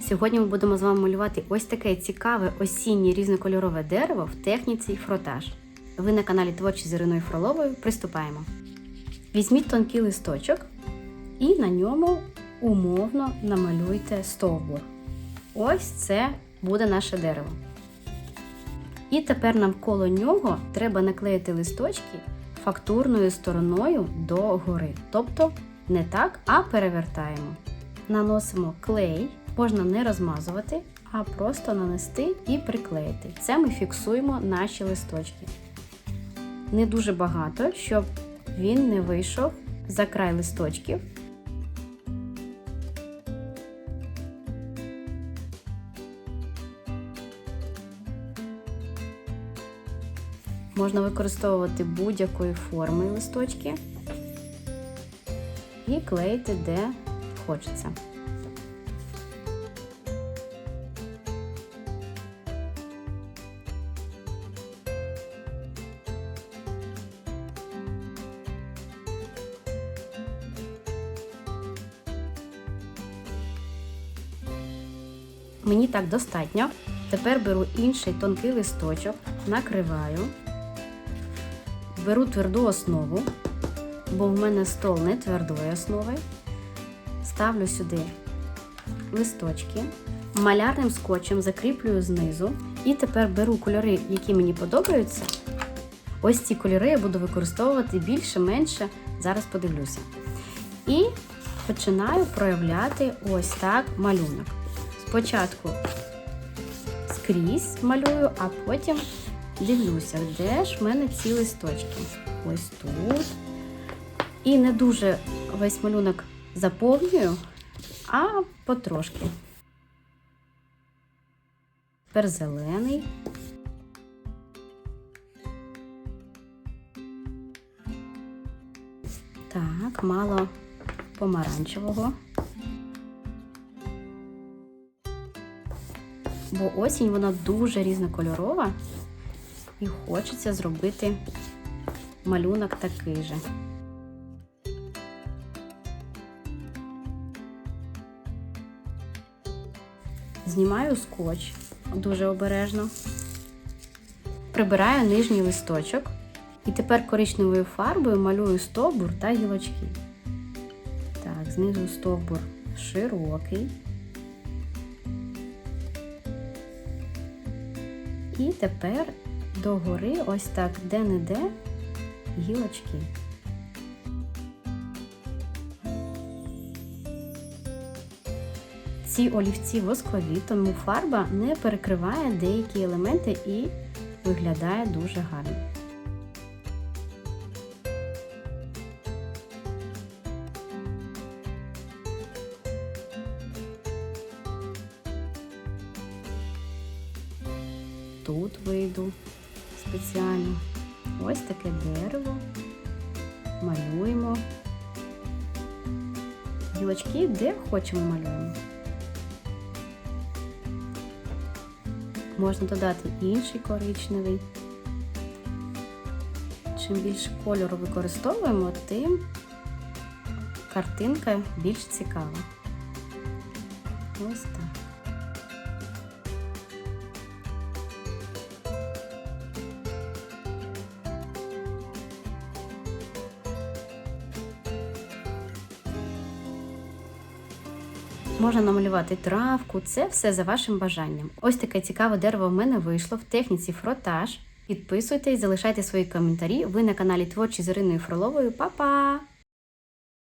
Сьогодні ми будемо з вами малювати ось таке цікаве осіннє різнокольорове дерево в техніці фротаж. Ви на каналі Творчі з Іриною Фроловою. Приступаємо. Візьміть тонкий листочок і на ньому умовно намалюйте стовбур. Ось це буде наше дерево. І тепер навколо нього треба наклеїти листочки фактурною стороною до гори. Тобто не так, а перевертаємо. Наносимо клей, можна не розмазувати, а просто нанести і приклеїти. Це ми фіксуємо наші листочки. Не дуже багато, щоб він не вийшов за край листочків. Можна використовувати будь-якої форми листочки і клеїти де хочеться. Мені так достатньо. Тепер беру інший тонкий листочок, накриваю, беру тверду основу, бо в мене стол не твердої основи. Ставлю сюди листочки, малярним скотчем закріплюю знизу. І тепер беру кольори, які мені подобаються. Ось ці кольори я буду використовувати більше-менше, зараз подивлюся. І починаю проявляти ось так малюнок. Спочатку скрізь малюю, а потім дивлюся, де ж в мене ці листочки. Ось тут. І не дуже весь малюнок заповнюю, а потрошки. Тепер зелений. Так, мало помаранчевого. Бо осінь вона дуже різнокольорова і хочеться зробити малюнок такий же. Знімаю скотч дуже обережно, прибираю нижній листочок і тепер коричневою фарбою малюю стовбур та гілочки. Так, знизу стовбур широкий. І тепер догори ось так де-не-де гілочки. Ці олівці воскові, тому фарба не перекриває деякі елементи і виглядає дуже гарно. Тут вийду спеціально. Ось таке дерево. Малюємо. Гілочки де хочемо малюємо. Можна додати інший коричневий. Чим більше кольору використовуємо, тим картинка більш цікава. Ось так. Можна намалювати травку, це все за вашим бажанням. Ось таке цікаве дерево в мене вийшло в техніці фротаж. Підписуйтесь, залишайте свої коментарі. Ви на каналі Творчі з Іриною Фроловою. Па-па!